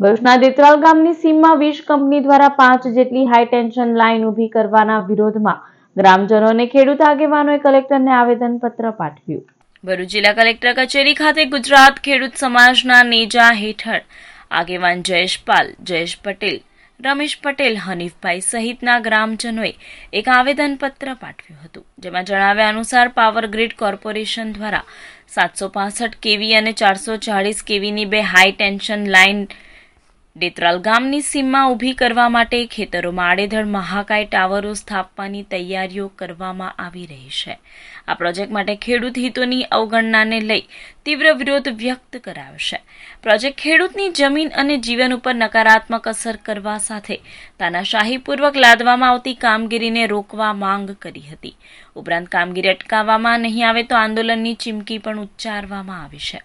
ભરૂચના દેતરાલ ગામની સીમમાં વીજ કંપની દ્વારા પાંચ જેટલી હાઈ ટેન્શન લાઇન ઊભી કરવાના વિરોધમાં ગ્રામજનો અને ખેડૂત આગેવાનોએ કલેક્ટરને આવેદનપત્ર પાઠવ્યું. ભરૂચ જિલ્લા કલેક્ટર કચેરી ખાતે ગુજરાત ખેડૂત સમાજના નેજા હેઠળ આગેવાન જયેશ પાલ, જયેશ પટેલ, રમેશ પટેલ, હનીફભાઈ સહિતના ગ્રામજનોએ એક આવેદનપત્ર પાઠવ્યું હતું, જેમાં જણાવ્યા અનુસાર પાવર ગ્રીડ કોર્પોરેશન દ્વારા સાતસો પાસઠ કેવી અને ચારસો ચાળીસ કેવીની બે હાઈ ટેન્શન લાઇન ડેત્રાલ ગામની સીમમાં ઊભી કરવા માટે ખેતરોમાં આડેધડ મહાકાય ટાવરો સ્થાપવાની તૈયારીઓ કરવામાં આવી રહી છે. આ પ્રોજેક્ટ માટે ખેડૂત હિતોની અવગણનાને લઈ તીવ્ર વિરોધ વ્યક્ત કરાયો છે. પ્રોજેક્ટ ખેડૂતની જમીન અને જીવન ઉપર નકારાત્મક અસર કરવા સાથે તાનાશાહીપૂર્વક લાદવામાં આવતી કામગીરીને રોકવા માંગ કરી હતી. ઉપરાંત કામગીરી અટકાવવામાં નહીં આવે તો આંદોલનની ચીમકી પણ ઉચ્ચારવામાં આવી છે.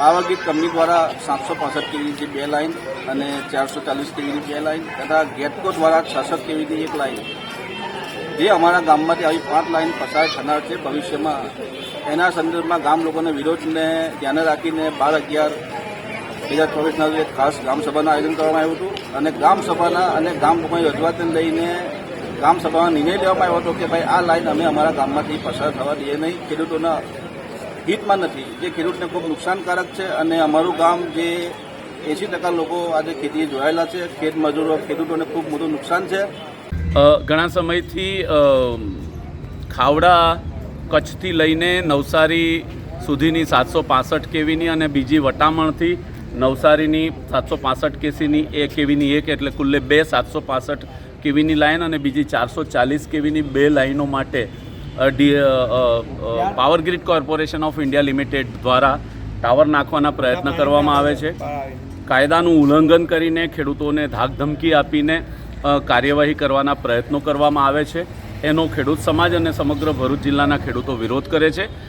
પાવાગીર કંપની દ્વારા સાતસો પાસઠ કેવીની બે લાઇન અને ચારસો ચાલીસ કેવીની બે લાઇન તથા ગેટકો દ્વારા છસઠ કેવીની એક લાઇન જે અમારા ગામમાંથી આવી પાંચ લાઇન પસાર થનાર છે ભવિષ્યમાં. એના સંદર્ભમાં ગામ લોકોને વિરોધને ધ્યાને રાખીને બાર અગિયાર બે હજાર ચોવીસના એક ખાસ ગ્રામસભાનું આયોજન કરવામાં આવ્યું હતું અને ગ્રામસભાના અને ગામ લોકોની રજૂઆતને લઈને ગ્રામસભામાં નિર્ણય લેવામાં આવ્યો હતો કે ભાઈ આ લાઇન અમે અમારા ગામમાંથી પસાર થવા દઈએ નહીં, ખેડૂતોના હિતમાં નથી. જે ખેડૂતને ખૂબ નુકસાનકારક છે અને અમારું ગામ જે એંસી ટકા લોકો આજે ખેતીએ જોડાયેલા છે, ખેત મજૂરો, ખેડૂતોને ખૂબ મોટું નુકસાન છે. ઘણા સમયથી ખાવડા કચ્છથી લઈને નવસારી સુધીની સાતસો પાસઠ કેવીની અને બીજી વટામણથી નવસારીની સાતસો પાસઠ કેસીની એ કેવીની એક એટલે કુલ્લે બે સાતસો પાસઠ કેવીની લાઇન અને બીજી ચારસો ચાલીસ કેવીની બે લાઇનો માટે power grid corporation of India limited દ્વારા ટાવર નાખવાના પ્રયત્ન કરવામાં આવે છે. કાયદાનું ઉલ્લંઘન કરીને ખેડૂતોને ધાકધમકી આપીને કાર્યવાહી કરવાના પ્રયત્નો કરવામાં આવે છે. એનો ખેડૂત સમાજ અને સમગ્ર ભરૂચ જિલ્લાના ખેડૂતો વિરોધ કરે છે.